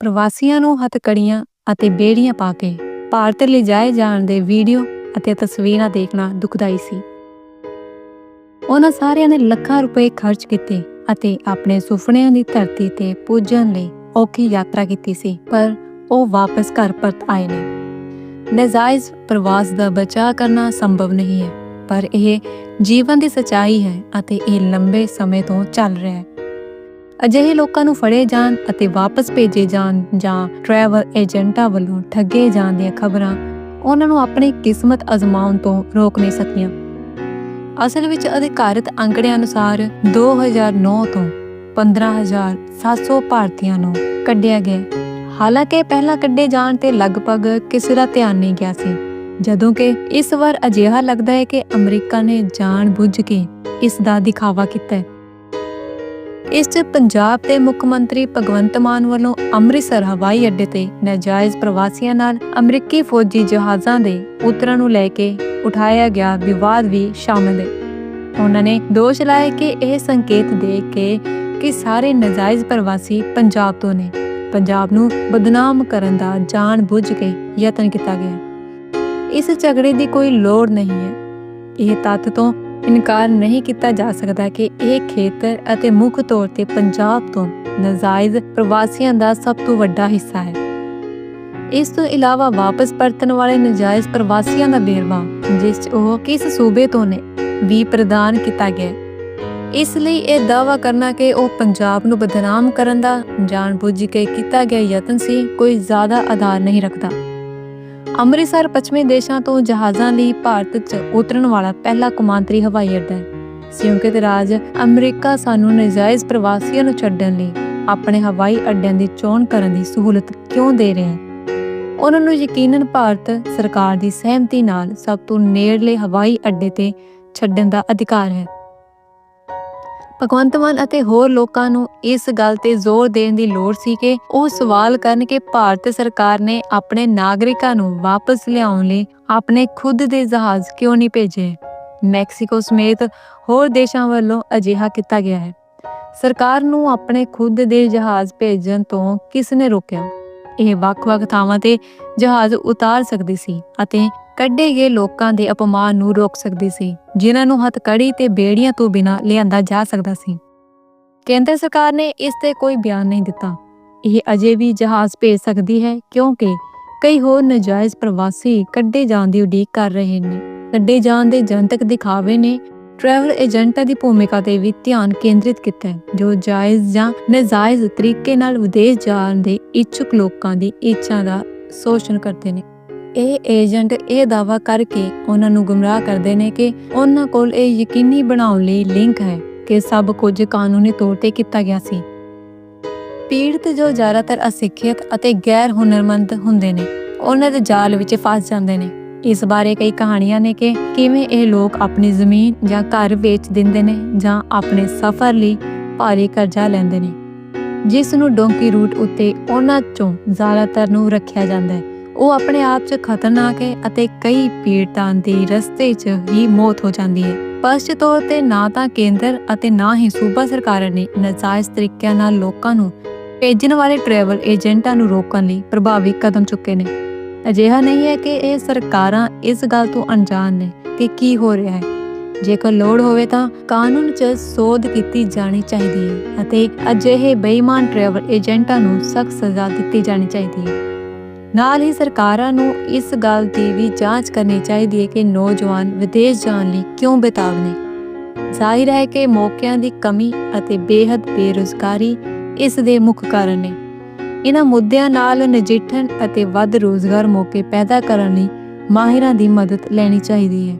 ਪ੍ਰਵਾਸੀਆਂ ਨੂੰ ਹੱਥਕੜੀਆਂ ਅਤੇ ਬੇੜੀਆਂ ਪਾ ਕੇ ਭਾਰਤ ਲਿਜਾਏ ਜਾਣ ਦੇ ਵੀਡੀਓ ਅਤੇ ਤਸਵੀਰਾਂ ਦੇਖਣਾ ਦੁਖਦਾਈ ਸੀ। ਉਹਨਾਂ ਸਾਰਿਆਂ ਨੇ ਲੱਖਾਂ ਰੁਪਏ ਖਰਚ ਕੀਤੇ ਅਤੇ ਆਪਣੇ ਸੁਪਨਿਆਂ ਦੀ ਧਰਤੀ ਤੇ ਪੁੱਜਣ ਲਈ ਔਖੀ ਯਾਤਰਾ ਕੀਤੀ ਸੀ, ਪਰ ਉਹ ਵਾਪਸ ਘਰ ਪਰਤ ਆਏ ਨੇ। ਨਜਾਇਜ਼ ਪ੍ਰਵਾਸ ਦਾ ਬਚਾਅ ਕਰਨਾ ਸੰਭਵ ਨਹੀਂ ਹੈ, ਪਰ ਇਹ ਜੀਵਨ ਦੀ ਸਚਾਈ ਹੈ ਅਤੇ ਇਹ ਲੰਬੇ ਸਮੇਂ ਤੋਂ ਚੱਲ ਰਿਹਾ ਹੈ। ਅਜਿਹੇ ਲੋਕਾਂ ਨੂੰ ਫੜੇ ਜਾਣ ਅਤੇ ਵਾਪਸ ਭੇਜੇ ਜਾਣ ਜਾਂ ਟਰੈਵਲ ਏਜੰਟਾਂ ਵੱਲੋਂ ਠੱਗੇ ਜਾਣ ਦੀਆਂ ਖਬਰਾਂ ਉਹਨਾਂ ਨੂੰ ਆਪਣੀ ਕਿਸਮਤ ਅਜ਼ਮਾਉਣ ਤੋਂ ਰੋਕ ਨਹੀਂ ਸਕੀਆਂ। ਅਸਲ ਵਿੱਚ ਅਧਿਕਾਰਤ ਅੰਕੜਿਆਂ ਅਨੁਸਾਰ 2009 ਤੋਂ 15700 ਭਾਰਤੀਆਂ ਨੂੰ ਕੱਢਿਆ ਗਿਆ। ਹਾਲਾਂਕਿ ਪਹਿਲਾਂ ਕੱਢੇ ਜਾਣ ਤੇ ਲਗਭਗ ਕਿਸੇ ਦਾ ਧਿਆਨ ਨਹੀਂ ਗਿਆ ਸੀ, ਜਦੋਂ ਕਿ ਇਸ ਵਾਰ ਅਜਿਹਾ ਲੱਗਦਾ ਹੈ ਕਿ ਅਮਰੀਕਾ ਨੇ ਜਾਣ ਬੁੱਝ ਕੇ ਇਸ ਦਾ ਦਿਖਾਵਾ ਕੀਤਾ ਹੈ। ਇਸ 'ਚ ਪੰਜਾਬ ਦੇ ਮੁੱਖ ਮੰਤਰੀ ਭਗਵੰਤ ਮਾਨ ਵੱਲੋਂ ਅੰਮ੍ਰਿਤਸਰ ਹਵਾਈ ਅੱਡੇ ਤੇ ਨਾਜਾਇਜ਼ ਪ੍ਰਵਾਸੀਆਂ ਨਾਲ ਅਮਰੀਕੀ ਫੌਜੀ ਜਹਾਜ਼ਾਂ ਦੇ ਉਤਰਨ ਨੂੰ ਲੈ ਕੇ ਉਠਾਇਆ ਗਿਆ ਵਿਵਾਦ ਵੀ ਸ਼ਾਮਲ ਹੈ। ਉਹਨਾਂ ਨੇ ਦੋਸ਼ ਲਾਇਆ ਕਿ ਇਹ ਸੰਕੇਤ ਦੇ ਕੇ ਕਿ ਸਾਰੇ ਨਾਜਾਇਜ਼ ਪ੍ਰਵਾਸੀ ਪੰਜਾਬ ਤੋਂ ਨੇ। ਪੰਜਾਬ ਨੂੰ ਬਦਨਾਮ ਕਰਨ ਦਾ ਜਾਣ ਬੁੱਝ ਕੇ ਯਤਨ ਕੀਤਾ ਗਿਆ। ਇਸ ਝਗੜੇ ਦੀ ਕੋਈ ਲੋੜ ਨਹੀਂ ਹੈ। ਇਹ ਤੱਥ ਤੋਂ ਇਨਕਾਰ ਨਹੀਂ ਕੀਤਾ ਜਾ ਸਕਦਾ ਕਿ ਇਹ ਖੇਤਰ ਅਤੇ ਮੁੱਖ ਤੌਰ ਤੇ ਪੰਜਾਬ ਤੋਂ ਨਾਜਾਇਜ਼ ਪ੍ਰਵਾਸੀਆਂ ਦਾ ਸਭ ਤੋਂ ਵੱਡਾ ਹਿੱਸਾ ਹੈ। ਇਸ ਤੋਂ ਇਲਾਵਾ ਵਾਪਸ ਪਰਤਣ ਵਾਲੇ ਨਾਜਾਇਜ਼ ਪ੍ਰਵਾਸੀਆਂ ਦਾ ਵੇਰਵਾ, ਜਿਸ 'ਚ ਉਹ ਕਿਸ ਸੂਬੇ ਤੋਂ ਨੇ, ਵੀ ਪ੍ਰਦਾਨ ਕੀਤਾ ਗਿਆ। ਇਸ ਲਈ ਇਹ ਦਾਅਵਾ ਕਰਨਾ ਕਿ ਉਹ ਪੰਜਾਬ ਨੂੰ ਬਦਨਾਮ ਕਰਨ ਦਾ, ਜਾਣਬੁੱਝ ਕੇ ਕੀਤਾ ਗਿਆ ਯਤਨ ਸੀ, ਕੋਈ ਜ਼ਿਆਦਾ ਆਧਾਰ ਨਹੀਂ ਰੱਖਦਾ। ਅੰਮ੍ਰਿਤਸਰ ਪੱਛਮੀ ਦੇਸ਼ਾਂ ਤੋਂ ਜਹਾਜ਼ਾਂ ਲਈ ਭਾਰਤ 'ਚ ਉਤਰਨ ਵਾਲਾ ਪਹਿਲਾ ਕੌਮਾਂਤਰੀ ਹਵਾਈ ਅੱਡਾ ਹੈ। ਸੰਯੁਕਤ ਰਾਜ ਅਮਰੀਕਾ ਸਾਨੂੰ ਨਜਾਇਜ਼ ਪ੍ਰਵਾਸੀਆਂ ਨੂੰ ਛੱਡਣ ਲਈ ਆਪਣੇ ਹਵਾਈ ਅੱਡਿਆਂ ਦੀ ਚੋਣ ਕਰਨ ਦੀ ਸਹੂਲਤ ਕਿਉਂ ਦੇ ਰਿਹਾ ਹੈ ਉਹਨਾਂ ਨੂੰ ਯਕੀਨਨ ਭਾਰਤ ਸਰਕਾਰ ਦੀ ਸਹਿਮਤੀ ਨਾਲ ਸਭ ਤੋਂ ਨੇੜਲੇ ਹਵਾਈ ਅੱਡੇ ਤੇ ਛੱਡਣ ਦਾ ਅਧਿਕਾਰ ਹੈ। ਭਗਵੰਤ ਮਾਨ ਅਤੇ ਹੋਰ ਲੋਕਾਂ ਨੂੰ ਇਸ ਗੱਲ ਤੇ ਜ਼ੋਰ ਦੇਣ ਦੀ ਲੋੜ ਸੀ ਕਿ ਉਹ ਸਵਾਲ ਕਰਨ ਕਿ ਭਾਰਤ ਸਰਕਾਰ ਨੇ ਆਪਣੇ ਨਾਗਰਿਕਾਂ ਨੂੰ ਵਾਪਸ ਲਿਆਉਣ ਲਈ ਆਪਣੇ ਖੁਦ ਦੇ ਜਹਾਜ਼ ਕਿਉਂ ਨਹੀਂ ਭੇਜੇ? ਮੈਕਸੀਕੋ ਸਮੇਤ ਹੋਰ ਦੇਸ਼ਾਂ ਵੱਲੋਂ ਅਜਿਹਾ ਕੀਤਾ ਗਿਆ ਹੈ। ਸਰਕਾਰ ਨੂੰ ਆਪਣੇ ਖੁਦ ਦੇ ਜਹਾਜ਼ ਭੇਜਣ ਤੋਂ ਕਿਸ ਨੇ ਰੋਕਿਆ? ਇਹ ਵੱਖ-ਵੱਖ ਥਾਵਾਂ ਤੇ ਜਹਾਜ਼ ਉਤਾਰ ਸਕਦੀ ਸੀ ਅਤੇ ਕੱਢੇ ਗਏ ਲੋਕਾਂ ਦੇ ਅਪਮਾਨ ਨੂੰ ਰੋਕ ਸਕਦੀ ਸੀ, ਜਿਨ੍ਹਾਂ ਨੂੰ ਹੱਥਕੜੀ ਤੇ ਬੇੜੀਆਂ ਤੋਂ ਬਿਨਾਂ ਲਿਆਂਦਾ ਜਾ ਸਕਦਾ ਸੀ। ਕੇਂਦਰ ਸਰਕਾਰ ਨੇ ਇਸ ਤੇ ਕੋਈ ਬਿਆਨ ਨਹੀਂ ਦਿੱਤਾ। ਇਹ ਅਜੇ ਵੀ ਜਹਾਜ਼ ਭੇਜ ਸਕਦੀ ਹੈ, ਕਿਉਂਕਿ ਕਈ ਹੋਰ ਨਜਾਇਜ਼ ਪ੍ਰਵਾਸੀ ਕੱਢੇ ਜਾਣ ਦੀ ਉਡੀਕ ਕਰ ਰਹੇ ਨੇ। ਕੱਢੇ ਜਾਣ ਦੇ ਜਨਤਕ ਦਿਖਾਵੇ ਨੇ, ਟਰੈਵਲ ਏਜੰਟਾਂ ਦੀ ਭੂਮਿਕਾ ਤੇ ਵੀ ਧਿਆਨ ਕੇਂਦਰਿਤ ਕੀਤਾ ਜੋ ਜਾਇਜ਼ ਜਾਂ ਨਜਾਇਜ਼ ਤਰੀਕੇ ਨਾਲ ਵਿਦੇਸ਼ ਜਾਣ ਦੇ ਇੱਛੁਕ ਲੋਕਾਂ ਦੀ ਇੱਛਾ ਦਾ ਸ਼ੋਸ਼ਣ ਕਰਦੇ ਨੇ। ਇਹ ਏਜੰਟ ਇਹ ਦਾਵਾ ਕਰਕੇ ਉਹਨਾਂ ਨੂੰ ਗੁੰਮਰਾਹ ਕਰਦੇ ਨੇ ਕਿ ਉਹਨਾਂ ਕੋਲ ਇਹ ਯਕੀਨੀ ਬਣਾਉਣ ਲਈ ਲਿੰਕ ਹੈ ਕਿ ਸਭ ਕੁਝ ਕਾਨੂੰਨੀ ਤੌਰ ਤੇ ਕੀਤਾ ਗਿਆ ਸੀ। ਪੀੜਤ ਜੋ ਜ਼ਿਆਦਾਤਰ ਅਸਿੱਖਿਅਤ ਅਤੇ ਗੈਰ ਹੁਨਰਮੰਦ ਹੁੰਦੇ ਨੇ, ਉਹਨਾਂ ਦੇ ਜਾਲ ਵਿੱਚ ਫਸ ਜਾਂਦੇ ਨੇ। ਇਸ ਬਾਰੇ ਕਈ ਕਹਾਣੀਆਂ ਨੇ ਕਿ ਕਿਵੇਂ ਇਹ ਲੋਕ ਆਪਣੀ ਜ਼ਮੀਨ ਜਾਂ ਘਰ ਵੇਚ ਦਿੰਦੇ ਨੇ ਜਾਂ ਆਪਣੇ ਸਫ਼ਰ ਲਈ ਭਾਰੀ ਕਰਜ਼ਾ ਲੈਂਦੇ ਨੇ। ਜਿਸ ਨੂੰ ਡੋਂਕੀ ਰੂਟ ਉੱਤੇ ਉਹਨਾਂ ਚੋਂ ਜ਼ਿਆਦਾਤਰ ਨੂੰ ਰੱਖਿਆ ਜਾਂਦਾ ਹੈ। ਉਹ ਆਪਣੇ ਆਪ 'ਚ ਖਤਰਨਾਕ ਹੈ ਅਤੇ ਕਈ ਪੀੜਤਾਂ ਦੇ ਰਸਤੇ 'ਚ ਹੀ ਮੌਤ ਹੋ ਜਾਂਦੀ ਹੈ। ਸਪਸ਼ਟ ਤੌਰ ਤੇ ਨਾ ਤਾਂ ਕੇਂਦਰ ਅਤੇ ਨਾ ਹੀ ਸੂਬਾ ਸਰਕਾਰਾਂ ਨੇ ਨਜਾਇਜ਼ ਤਰੀਕਿਆਂ ਨਾਲ ਲੋਕਾਂ ਨੂੰ ਭੇਜਣ ਵਾਲੇ ਟਰੈਵਲ ਏਜੰਟਾਂ ਨੂੰ ਰੋਕਣ ਲਈ ਪ੍ਰਭਾਵੀ ਕਦਮ ਚੁੱਕੇ ਨੇ। ਅਜਿਹਾ ਨਹੀਂ ਹੈ ਕਿ ਇਹ ਸਰਕਾਰਾਂ ਇਸ ਗੱਲ ਤੋਂ ਅਣਜਾਣ ਨੇ ਕਿ ਕੀ ਹੋ ਰਿਹਾ ਹੈ। ਜੇਕਰ ਲੋੜ ਹੋਵੇ ਤਾਂ ਕਾਨੂੰਨ 'ਚ ਸੋਧ ਕੀਤੀ ਜਾਣੀ ਚਾਹੀਦੀ ਹੈ ਅਤੇ ਅਜਿਹੇ ਬੇਈਮਾਨ ਟਰੈਵਲ ਏਜੰਟਾਂ ਨੂੰ ਸਖਤ ਸਜ਼ਾ ਦਿੱਤੀ ਜਾਣੀ ਚਾਹੀਦੀ ਹੈ। ਨਾਲ ਹੀ ਸਰਕਾਰਾਂ ਨੂੰ ਇਸ ਗੱਲ ਦੀ ਵੀ ਜਾਂਚ ਕਰਨੀ ਚਾਹੀਦੀ ਹੈ ਕਿ ਨੌਜਵਾਨ ਵਿਦੇਸ਼ ਜਾਣ ਲਈ ਕਿਉਂ ਬੇਤਾਬ ਨੇ। ਜ਼ਾਹਿਰ ਹੈ ਕਿ ਮੌਕਿਆਂ ਦੀ ਕਮੀ ਅਤੇ ਬੇਹੱਦ ਬੇਰੁਜ਼ਗਾਰੀ ਇਸ ਦੇ ਮੁੱਖ ਕਾਰਨ ਨੇ। ਇਹਨਾਂ ਮੁੱਦਿਆਂ ਨਾਲ ਨਜਿੱਠਣ ਅਤੇ ਵੱਧ ਰੋਜ਼ਗਾਰ ਮੌਕੇ ਪੈਦਾ ਕਰਨ ਲਈ ਮਾਹਿਰਾਂ ਦੀ ਮਦਦ ਲੈਣੀ ਚਾਹੀਦੀ ਹੈ।